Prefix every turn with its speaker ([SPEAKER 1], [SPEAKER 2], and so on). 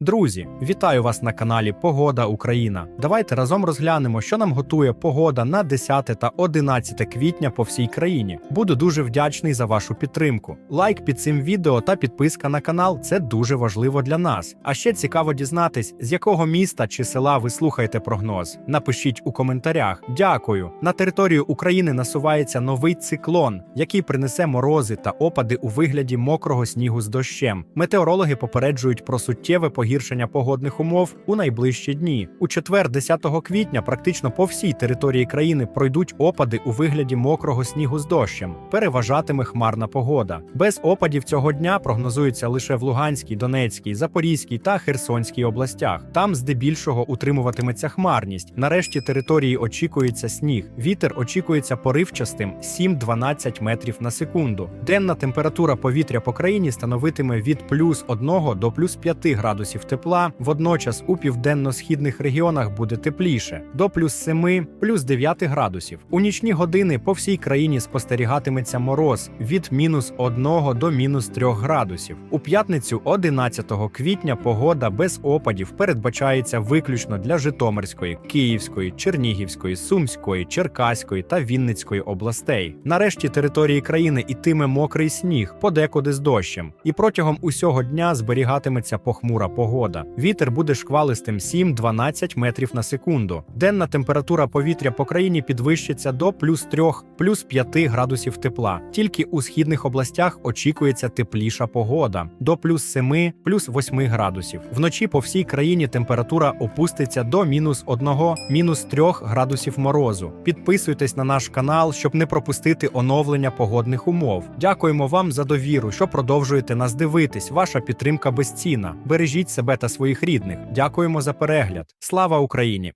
[SPEAKER 1] Друзі, вітаю вас на каналі Погода Україна. Давайте разом розглянемо, що нам готує погода на 10 та 11 квітня по всій країні. Буду дуже вдячний за вашу підтримку. Лайк під цим відео та підписка на канал це дуже важливо для нас. А ще цікаво дізнатись, з якого міста чи села ви слухаєте прогноз. Напишіть у коментарях. Дякую. На територію України насувається новий циклон, який принесе морози та опади у вигляді мокрого снігу з дощем. Метеорологи попереджують про суттєве погіршення погодних умов у найближчі дні. У четвер, 10 квітня, практично по всій території країни пройдуть опади у вигляді мокрого снігу з дощем. Переважатиме хмарна погода. Без опадів цього дня прогнозується лише в Луганській, Донецькій, Запорізькій та Херсонській областях. Там здебільшого утримуватиметься хмарність. Нарешті території очікується сніг. Вітер очікується поривчастим 7-12 метрів на секунду. Денна температура повітря по країні становитиме від плюс 1 до плюс 5 градусів тепла. Водночас у південно-східних регіонах буде тепліше до плюс 7, плюс 9 градусів. У нічні години по всій країні спостерігатиметься мороз від мінус 1 до мінус 3 градусів. У п'ятницю, 11 квітня, погода без опадів передбачається виключно для Житомирської, Київської, Чернігівської, Сумської, Черкаської та Вінницької областей. Нарешті території країни ітиме мокрий сніг, подекуди з дощем, і протягом усього дня зберігатиметься похмура погода. Вітер буде шквалистим 7-12 метрів на секунду. Денна температура повітря по країні підвищиться до плюс 3, плюс 5 градусів тепла. Тільки у східних областях очікується тепліша погода до плюс 7, плюс 8 градусів. Вночі по всій країні температура опуститься до мінус 1, мінус 3 градусів морозу. Підписуйтесь на наш канал, щоб не пропустити оновлення погодних умов. Дякуємо вам за довіру, що продовжуєте нас дивитись. Ваша підтримка безцінна. Бережіть себе та своїх рідних. Дякуємо за перегляд. Слава Україні!